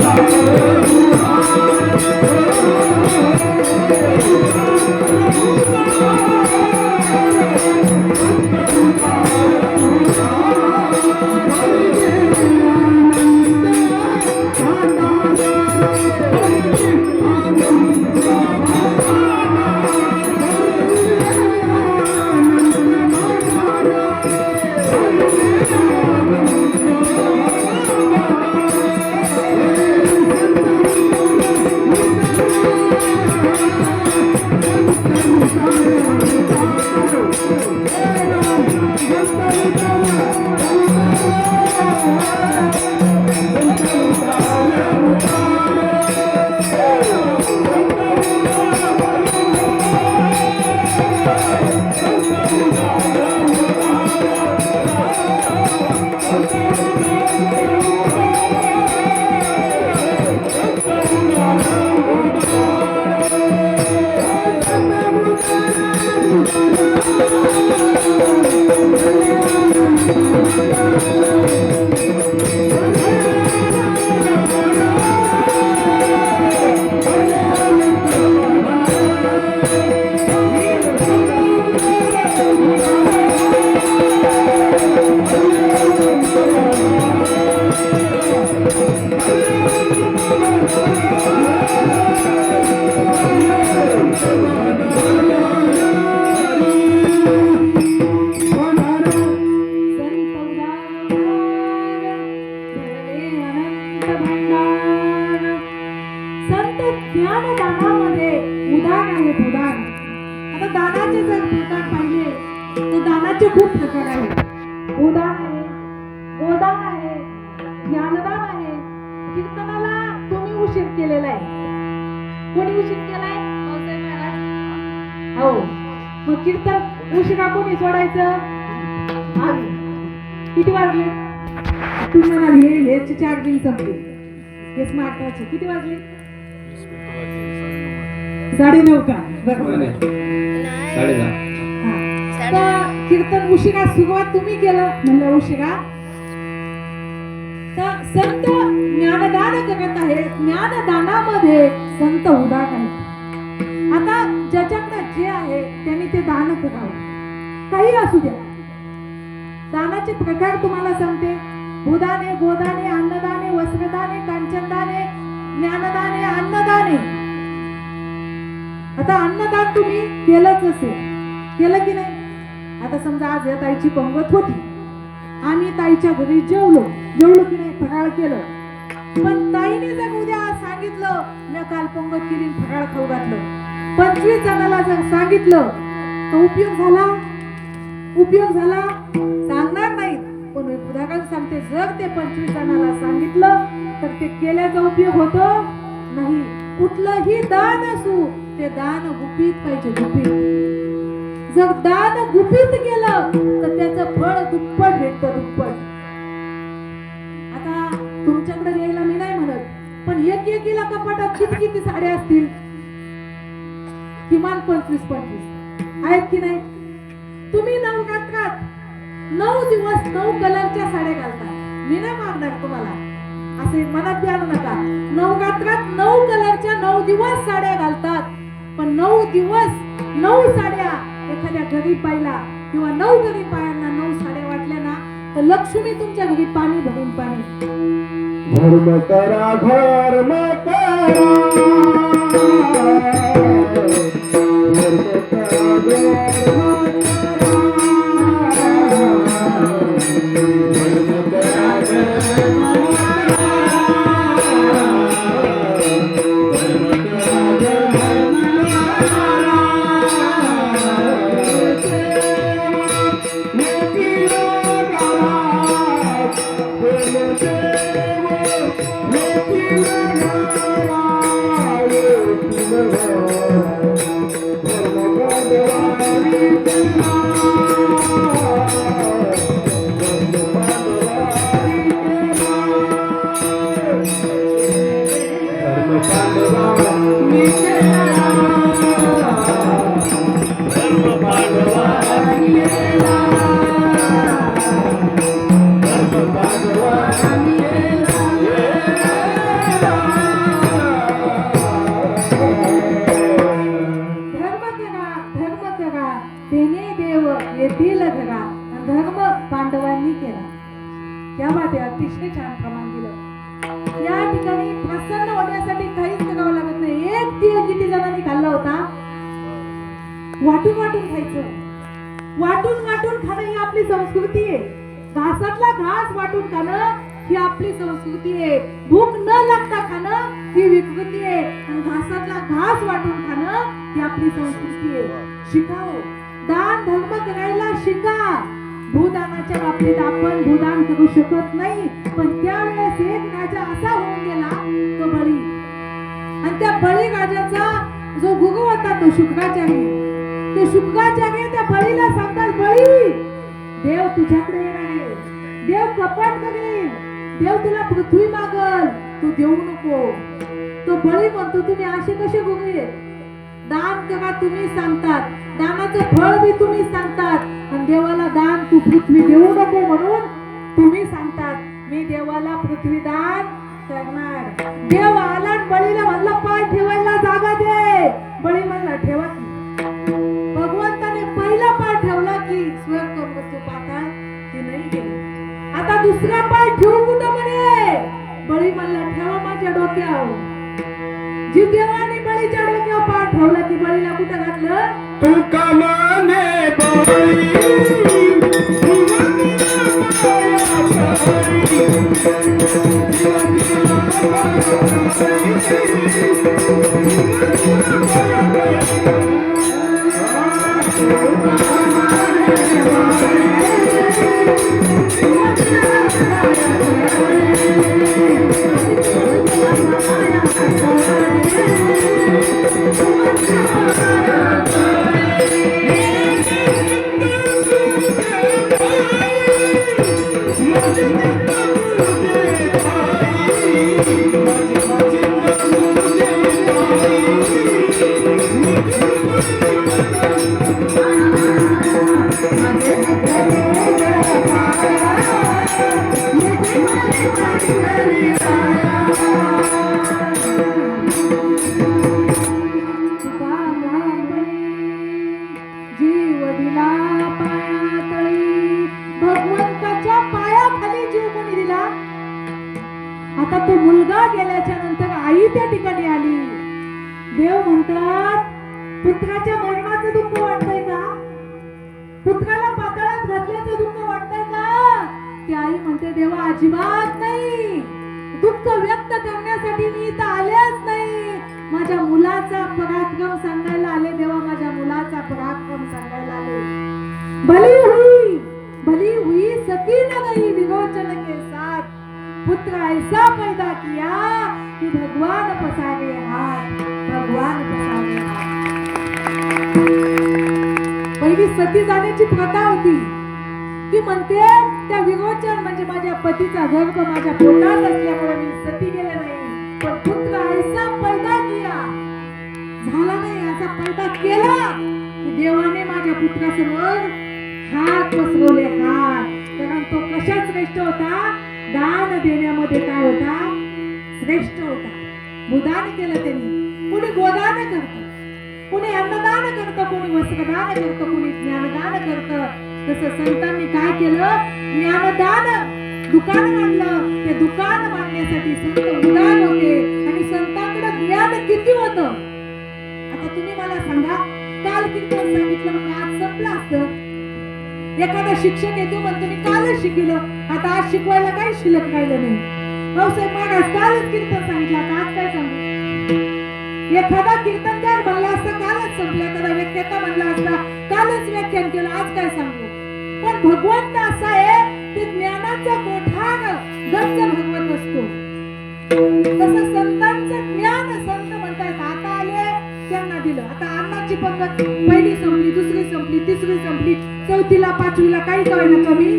संत ज्ञानदान आहे. कीर्तनाला तुम्ही उशीर केलेला आहे. कोणी उशीर केलाय? महाराज. हो. मग कीर्तन उशिरा कोणी सोडायचं? आम्ही. किती वाजले? तुम्ही म्हणाल हे हेचे चार्जिंग संपले. हे स्मार्ट वॉच किती वाजले? साडे नऊ का? बरोबर. साडे दहा हा. तर कीर्तन उशिरा सुरुवात तुम्ही केलं. म्हणलं उशिरा. संत ज्ञानदान करत आहे ज्ञानदानामध्ये संत उदार आहे आता ज्याच्याकडे जे आहे त्यांनी ते दान करावं. काही असू द्या. दानाचे प्रकार तुम्हाला सांगते. भूदाने गोदाने अन्नदाने वस्त्रदाने कांचनदाने ज्ञानदाने अन्नदाने. आता अन्नदान तुम्ही केलंच असेल. केलं की नाही? आता समजा आज या ताईची पंगत होती. आम्ही ताईच्या घरी जेवलो. जेवलो की नाही फराळ केलं. पण ताईने जर उद्या सांगितलं मी काल पंगत केली फराळ खाऊ घातलं. पंचवीस जणाला जर सांगितलं तर उपयोग झाला? उपयोग झाला? सांगणार नाहीत. पण मी उदाहरण सांगते जर ते पंचवीस जणाला सांगितलं तर ते केल्याचा उपयोग होतो? नाही. कुठलंही दान असू ते दान गुपित पाहिजे गुपित. जर दान गुपित केलं तर त्याचं फळ दुप्पट भेटत दुप्पट. आता तुमच्याकडे यायला मी नाही म्हणत पण एक एकीला कपाटात किती किती साड्या असतील? किमान पंचवीस पंचवीस. आहेत की नाही? तुम्ही नवरात्रात नऊ दिवस नऊ कलरच्या साड्या घालता मी नाही मागणार तुम्हाला. असे मनात द्याल नका. नवरात्रात नऊ कलरच्या नऊ दिवस साड्या घालतात. पण नऊ दिवस नऊ साड्या एखाद्या गरीब बाईला किंवा नऊ गरीब बायांना नऊ साड्या वाटल्या ना तर लक्ष्मी तुमच्या घरी पाणी भरून पाणी. धर्म करा धर्म करा. वाटून वाटून खायचं. वाटून वाटून खाणं ही आपली संस्कृती आहे. घासातला घास वाटून खाणं ही आपली संस्कृती आहे. भूक न लागता खाणं ही विकृती आहे. आणि घासातला घास वाटून खाणं ही आपली संस्कृती आहे. शिकाव. दान धर्म करायला शिका. भूदानाच्या बाबतीत आपण भूदान करू शकत नाही. पण त्यावेळेस एक राजा असा होऊन गेला तो बळी. आणि त्या बळी राजाचा जो गुरु होता तो शुक्राचार्य ते शुक्राचार्य त्या बळीला सांगतात बळी देव तुझ्याकडे येणार आहे. देव कपाट करेल. देव तुला पृथ्वी मागल. तू देऊ नको. तो बळी म्हणतो तुम्ही असे कसे बघूये दान करा तुम्ही सांगतात. दानाचं फळ बी तुम्ही सांगतात. आणि देवाला दान तू पृथ्वी देऊ नको म्हणून तुम्ही सांगतात. मी देवाला पृथ्वी दान करणार. देव आला बळीला म्हणला पाय ठेवायला जागा दे. बळी म्हणला ठेवा ठेवला स्वयं स्वर्ग मृत्यू ती नाही गेली. आता दुसरा पाय ठेवू कुठं म्हणे? बळी म्हणला ठेवा माझ्या डोक्यावर. जी देवाने बळीच्या डोक्यावर पाय ठेवला की बळीला कुठं घातलं? तू कमाने बाई ती आई म्हणते देवा अजिबात नाही. दुःख व्यक्त करण्यासाठी मी इथं आलेच नाही. माझ्या मुलाचा पराक्रम सांगायला आले देवा माझ्या मुलाचा पराक्रम सांगायला आले. भली हुई भली हुई सती न गई विरोचन के साथ पुत्र ऐसा पैदा किया कि भगवान पसारे हाथ भगवान पसारे हाथ। पहिली सती जाण्याची प्रथा होती. ती म्हणते त्या विमोचन म्हणजे माझ्या पतीचा गर्भ माझ्या पोटात असल्यामुळे मी सती गेले नाही. पण पुत्र ऐसा पैदा किया झाला नाही असा पैदा केला की देवाने माझ्या पुत्रासमोर हात पसरवले हात. कारण तो कशात श्रेष्ठ होता? दान देण्यामध्ये काय होता? श्रेष्ठ होता. गोदान केलं त्यांनी. कुणी गोदान करत? कुणी अन्नदान करतं? कोणी वस्त्रदान करतं? कोणी ज्ञानदान करतं? तसं संतांनी काय केलं? ज्ञानदान दुकान मांडलं. ते दुकान मांडण्यासाठी संत उदार होते. आणि संतांकडे ज्ञान किती होत? आता तुम्ही मला सांगा काल कीर्तन सांगितलं मग आज संपलं असतं. एखादा शिक्षक येतो म्हणतो मी कालच शिकलो आता आज शिकवायला काही शिल्लक राहिलं नाही. भाऊसाहेब महाराज कालच कीर्तन सांगितलं. आता आज काय सांगू? एखादा कीर्तनकार म्हणला असता कालच संपलं. एखादा व्याख्याता म्हणला असता कालच व्याख्यान केलं. आज काय सांगू? पण भगवंत असा आहे ते ज्ञानाचा कोठार गच्च भगवंत असतो. तसं संतांचं ज्ञान संत म्हणतात आता आले त्यांना दिलं. आता अन्नाची पंगत पहिली संपली दुसरी संपली तिसरी संपली चौथीला पाचवीला काही कळणं कमी.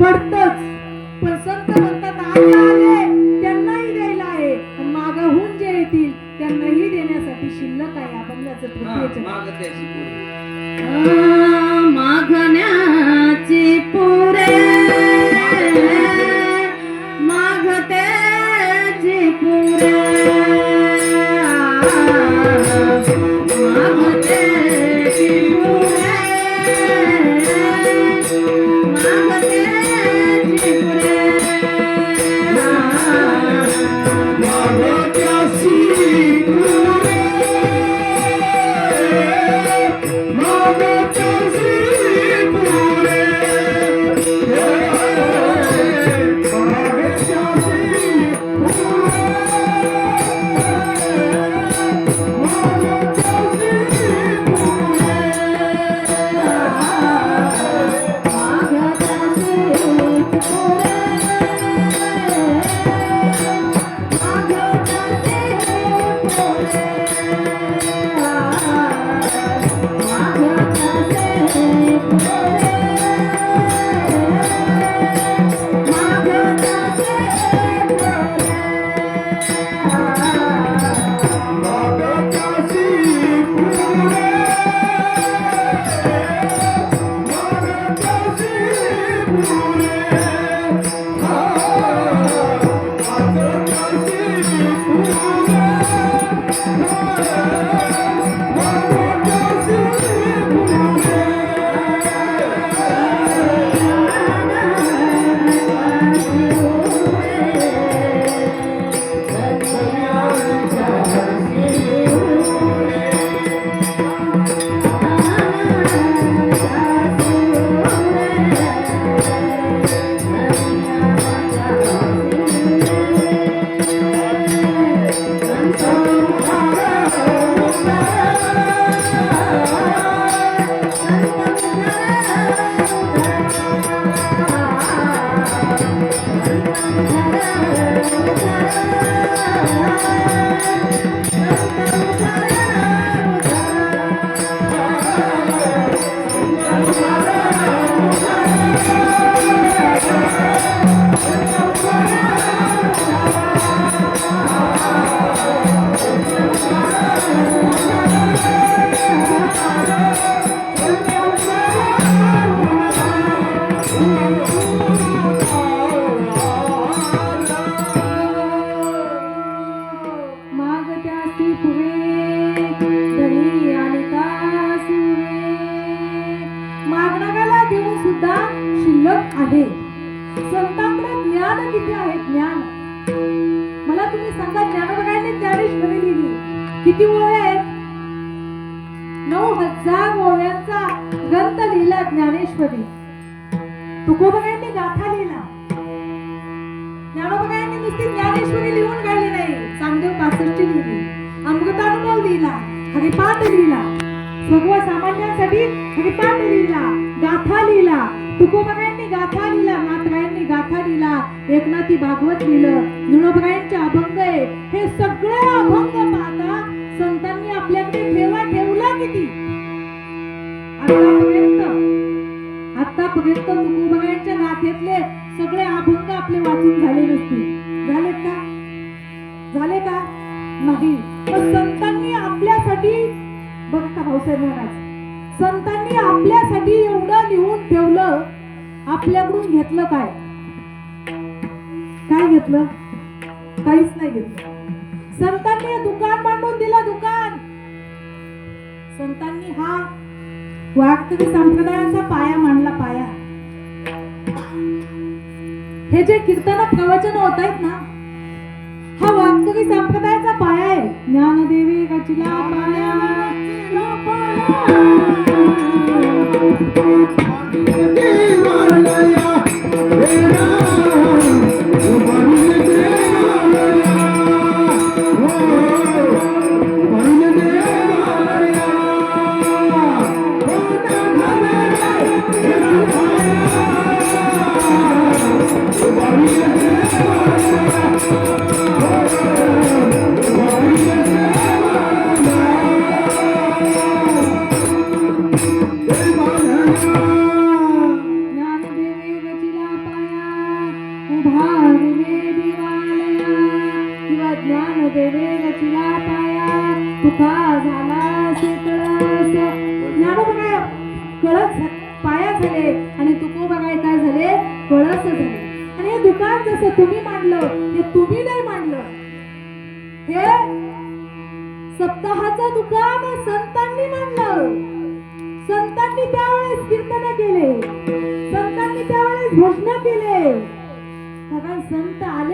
पडतच. पण संत म्हणतात आता आले त्यांनाही द्यायला आहे. आणि मागाहून जे येतील त्यांनाही देण्यासाठी शिल्लक आहे आपण याचं शिल्लक आहे. संतांकडे ज्ञान किती आहे ज्ञान. मला तुम्ही सांगा ज्ञानोबरायांनी ज्ञानेश्वरी लिहिली किती ओव्या आहेत? नऊ हजार ओव्यांचा ग्रंथ लिहिला ज्ञानेश्वरी. तुकोबरायांनी गाथा लिहिला. ज्ञानोबरायांनी नुसती ज्ञानेश्वरी लिहून काढली नाही चांगदेव पासष्टी लिहिली अमृतानुभव लिहिला हरिपाठ लिहिला सर्वसामान्यांसाठी हरिपाठ लिहिला गाथा लिहिला तुकोबरायांनी गाथा लिहिला नाथरायांनी गाथा लिहिला एकनाथी भागवत लिहिलं. ज्ञानोबरायांचे अभंग आहे हे सगळे अभंग पाहता संतांनी आपल्याकडे ठेवा ठेवला किती? आतापर्यंत आतापर्यंत तुकोबरायांच्या गाथेतले सगळे अभंग आपले वाचून झाले नसतील झालेत का? झाले का? नाही. पण संतांनी आपल्यासाठी बघ का भाऊसाहेब महाराज संतांनी आपल्यासाठी एवढं लिहून ठेवलं आपल्याकडून घेतलं काय? काय घेतलं? काहीच नाही घेतलं. संतांनी दुकान मांडून दिलं दुकान. संतांनी हा वारकरी संप्रदायाचा पाया मांडला पाया. हे जे कीर्तन प्रवचन होत आहेत ना हा वारकरी संप्रदायाचा पाया आहे. ज्ञानदेवी गचिला पाया देवालया देवा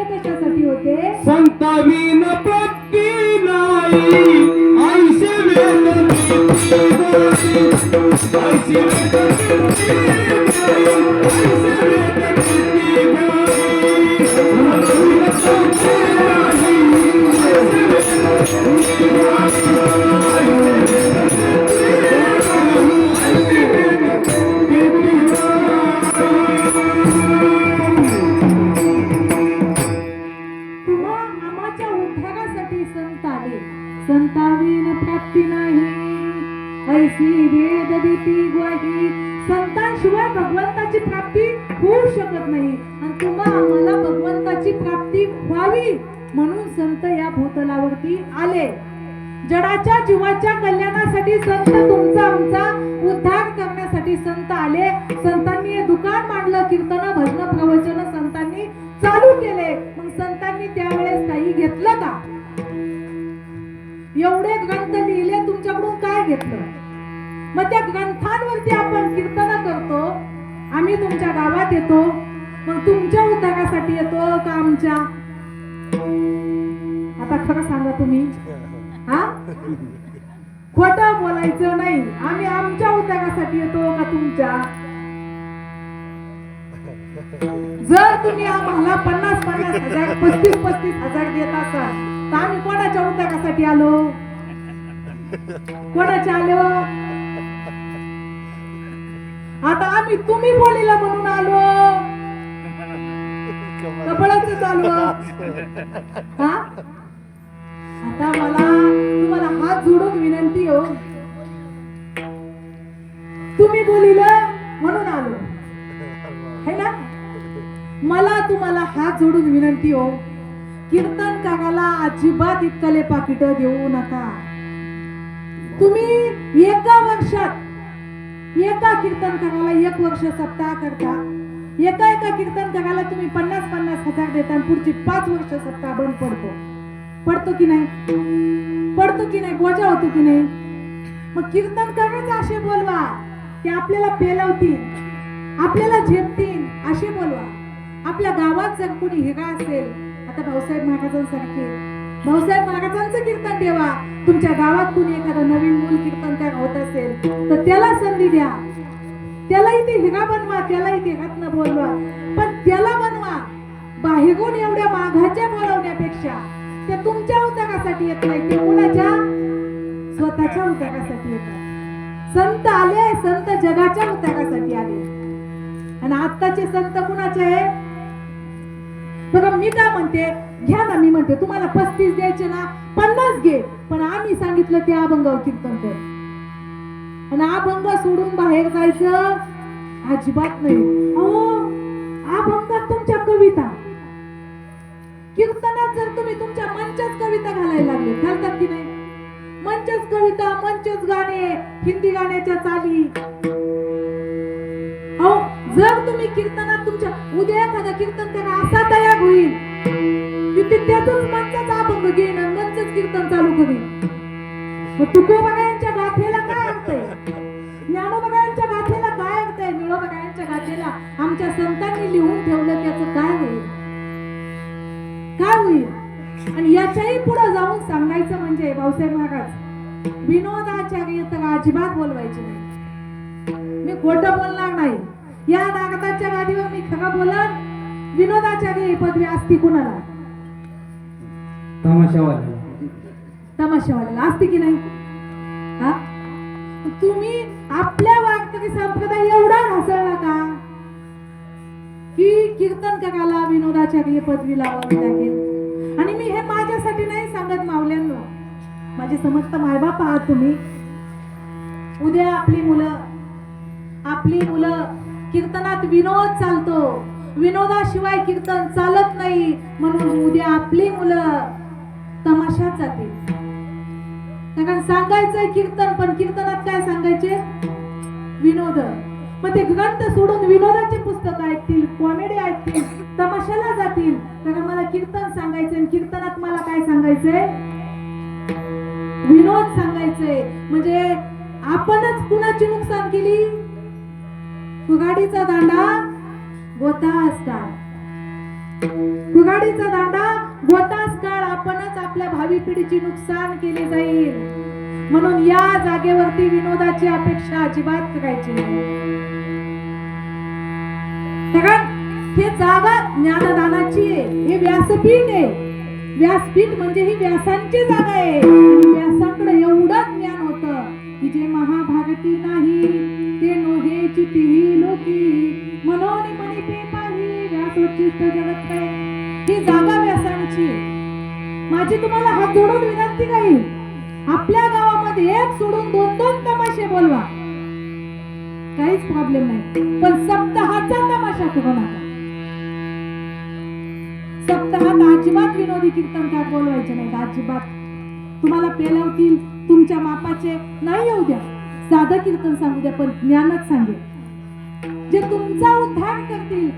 संत कशासाठी होते? संतावीन भक्ती नाही. ऐसे वेळ ऐसे संतांशिवाय भगवंताची प्राप्ती होऊ शकत नाही. आणि तुम्हा आम्हाला भगवंताची प्राप्ती व्हावी म्हणून संत या भूतलावरती आले. जडाच्या जीवाच्या कल्याणासाठी संत तुमचा आमचा उद्धार करण्यासाठी संत आले. संतांनी हे दुकान मांडलं कीर्तन भजन प्रवचन संतांनी चालू केले. मग संतांनी त्यावेळेस काही घेतलं का? एवढे ग्रंथ लिहिले तुमच्याकडून काय घेतलं? मग त्या ग्रंथांवरती आपण कीर्तन करतो आम्ही तुमच्या गावात येतो मग तुमच्या उद्धारासाठी येतो का आमच्या? आता खरं सांगा तुम्ही. हा? खोट बोलायचं नाही. आम्ही आमच्या उद्योगासाठी येतो का तुमच्या? जर तुम्ही आम्हाला पन्नास पन्नास हजार पस्तीस पस्तीस हजार देत असाल तर आम्ही कोणाच्या उद्योगासाठी आलो? कोणाच्या आलो? आता आम्ही तुम्ही बोलीला म्हणून आलो. कपडाच चालू हा? आता मला तुम्हाला हात जोडून विनंती हो. तुम्ही बोलिलं म्हणून आलो. है ना? मला तुम्हाला हात जोडून विनंती हो. कीर्तन कीर्तनकाराला अजिबात इतकले पाकिट देऊ नका. तुम्ही एका वर्षात एका कीर्तन करायला एक वर्ष सप्ताह करता. एका एका कीर्तन करायला तुम्ही पन्नास पन्नास हजार देता पुढची पाच वर्ष सप्ताह बंद पडतो. पडतो की नाही? पडतो की नाही? बोजा होतो की नाही? मग कीर्तन करायचं असे बोलवा ते आपल्याला पेलवतील आपल्याला झेपतील असे बोलवा. आपल्या गावात जर कोणी हिरा असेल आता भाऊसाहेब महाराजांसारखे भाऊसाहेब महाराजांचं कीर्तन ठेवा. तुमच्या गावात कुणी एखादं नवीन मूल कीर्तनकार होत असेल तर त्याला संधी द्या. त्यालाही ते हिरा बनवा त्यालाही ते रत्न बोलवा. पण त्याला बनवा. बाहेरून एवढ्या माघाच्या बोलवण्यापेक्षा ते तुमच्या उतारासाठी येत नाही ते कुणाच्या? स्वतःच्या उतारासाठी येतात संत आले संत जगाच्या उतारासाठी आले आणि आत्ताचे संत कुणाचे आहे बघा मी काय म्हणते? घ्या ना मी म्हणते तुम्हाला पस्तीस द्यायचे ना पन्नास घे. पण आम्ही सांगितलं ते अभंगावर कीर्तन कर. आणि अभंग सोडून बाहेर जायचं अजिबात नाही. अहो अभंगात तुमच्या कविता. कीर्तनात जर तुम्ही तुमच्या मंचच कविता घालायला लागले घालतात की नाही? मंचच कविता मंचच गाणे हिंदी गाण्याच्या चाली. अहो जर तुम्ही कीर्तनात तुमच्या उद्या एखादा कीर्तन करा असा तयार होईल. की त्याचाच मंचाचा अभंग घेईन आणि मंचच कीर्तन चालू करीन मग तुकोबा यांच्या गाथेला काय अर्थ आहे? ज्ञानोबा यांच्या गाथेला काय अर्थ आहे? निळोबा यांच्या गाथेला आमच्या संतांनी लिहून ठेवलं त्याचं काय होईल? काय होईल? आणि याच्याही पुढे जाऊन सांगायचं म्हणजे भाऊसाहेब महाराज विनोदाचार्य तर अजिबात बोलवायचे नाही. मी खोटं बोलणार नाही. या नागताच्या गादीवर मी खरं बोलत विनोदाचार्य ही पदवी असती कुणाला? तमाशावाले. तमाशावाल्याला असते की नाही? हा? तुम्ही आपल्या वारकरी संप्रदाय एवढा ढासळला का? की कीर्तन करायला विनोदाचार्य पदवी लावावी लागेल आणि मी हे माझ्यासाठी नाही सांगत मावल्यांनो माझे समस्त मायबाप आहात तुम्ही. उद्या आपली मुलं आपली मुलं कीर्तनात विनोद चालतो. विनोदाशिवाय कीर्तन चालत नाही. म्हणून उद्या आपली मुलं तमाशात जातील कारण सांगायचंय कीर्तन पण कीर्तनात काय सांगायचे? विनोद. मग ते ग्रंथ सोडून विनोदाचे पुस्तक ऐकतील कॉमेडी ऐकतील तमाशाला जातील. कारण मला कीर्तन सांगायचंय कीर्तनात मला काय सांगायचंय? विनोद सांगायचंय. म्हणजे आपणच कुणाची नुकसान केली? कुगाडीचा दांडा गोता असता कुगाडीचा दांडा होताच काळ आपणच आपल्या भावी पिढीची नुकसान केले जाईल. म्हणून या जागेवरती विनोदाची अपेक्षा अजिबात करायची हे जागा ज्ञानदानाची आहे हे व्यासपीठ आहे. व्यासपीठ म्हणजे ही व्यासांची जागा आहे. व्यासाकडे एवढं ज्ञान होत की जे महाभारती नाही ते नोहे चिती लोकी. मनोनी मनी पे पाही व्यासोचित जगत काय? ही जागा व्यासांची माझी तुम्हाला हात जोडून विनंती नाही आपल्या गावामध्ये एक सोडून दोन दोन तमाशे बोलवा. काहीच प्रॉब्लेम नाही. पण सप्ताहाचा तमाशा करू नका. सप्ताहात अजिबात विनोदी कीर्तन काय बोलवायचे नाही अजिबात. तुम्हाला पेलवतील तुमच्या मापाचे. नाही येऊ द्या. साधं कीर्तन सांगू द्या पण ज्ञानच सांगेल. जे तुमचा उद्धार करतील